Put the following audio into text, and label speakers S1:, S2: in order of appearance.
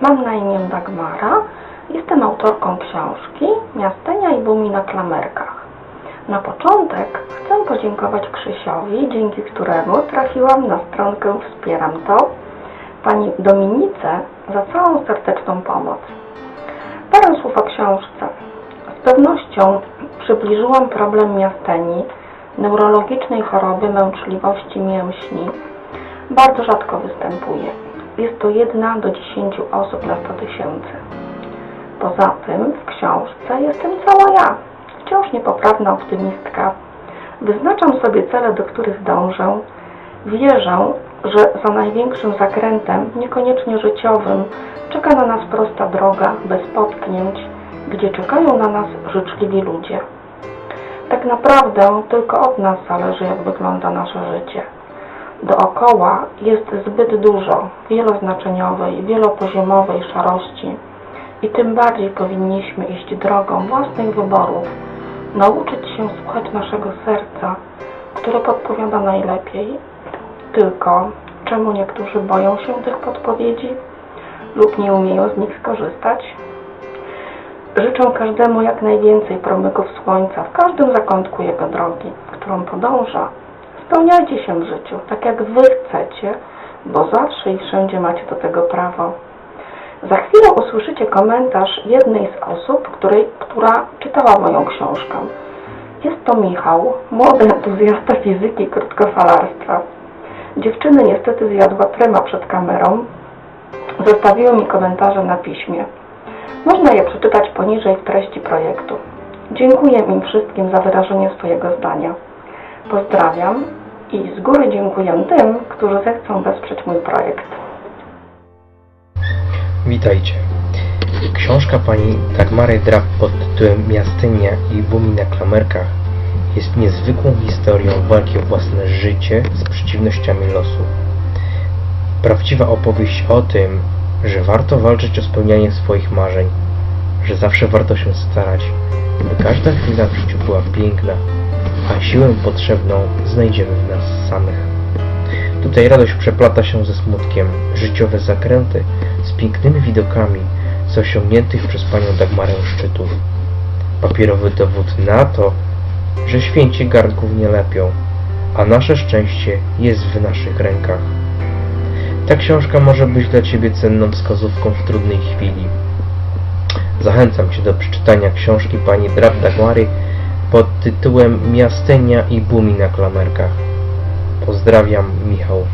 S1: Mam na imię Dagmara. Jestem autorką książki Miastenia i Bumi na klamerkach. Na początek chcę podziękować Krzysiowi, dzięki któremu trafiłam na stronkę Wspieram to, pani Dominice za całą serdeczną pomoc. Parę słów o książce. Z pewnością przybliżyłam problem miasteni, neurologicznej choroby męczliwości mięśni. Bardzo rzadko występuje. Jest to jedna do 10 osób na 100 tysięcy. Poza tym w książce jestem cała ja, wciąż niepoprawna optymistka. Wyznaczam sobie cele, do których dążę. Wierzę, że za największym zakrętem, niekoniecznie życiowym, czeka na nas prosta droga, bez potknięć, gdzie czekają na nas życzliwi ludzie. Tak naprawdę tylko od nas zależy, jak wygląda nasze życie. Dookoła jest zbyt dużo wieloznaczeniowej, wielopoziomowej szarości i tym bardziej powinniśmy iść drogą własnych wyborów, nauczyć się słuchać naszego serca, które podpowiada najlepiej. Tylko czemu niektórzy boją się tych podpowiedzi lub nie umieją z nich skorzystać? Życzę każdemu jak najwięcej promyków słońca w każdym zakątku jego drogi, którą podąża. Spełniajcie się w życiu, tak jak Wy chcecie, bo zawsze i wszędzie macie do tego prawo. Za chwilę usłyszycie komentarz jednej z osób, której, która czytała moją książkę. Jest to Michał, młody entuzjasta fizyki krótkofalarstwa. Dziewczyny niestety zjadła trema przed kamerą. Zostawiły mi komentarze na piśmie. Można je przeczytać poniżej w treści projektu. Dziękuję im wszystkim za wyrażenie swojego zdania. Pozdrawiam i z góry dziękuję tym, którzy zechcą wesprzeć mój projekt.
S2: Witajcie. Książka pani Dagmary Drab pod tytułem Miastynia i Bumi na klamerkach jest niezwykłą historią walki o własne życie z przeciwnościami losu. Prawdziwa opowieść o tym, że warto walczyć o spełnianie swoich marzeń, że zawsze warto się starać, by każda chwila w życiu była piękna, a siłę potrzebną znajdziemy w nas samych. Tutaj radość przeplata się ze smutkiem, życiowe zakręty z pięknymi widokami z osiągniętych przez panią Dagmarę szczytów. Papierowy dowód na to, że święci gardków nie lepią, a nasze szczęście jest w naszych rękach. Ta książka może być dla Ciebie cenną wskazówką w trudnej chwili. Zachęcam Cię do przeczytania książki pani Drab Dagmary pod tytułem Miastenia i Bumi na klamerkach. Pozdrawiam, Michał.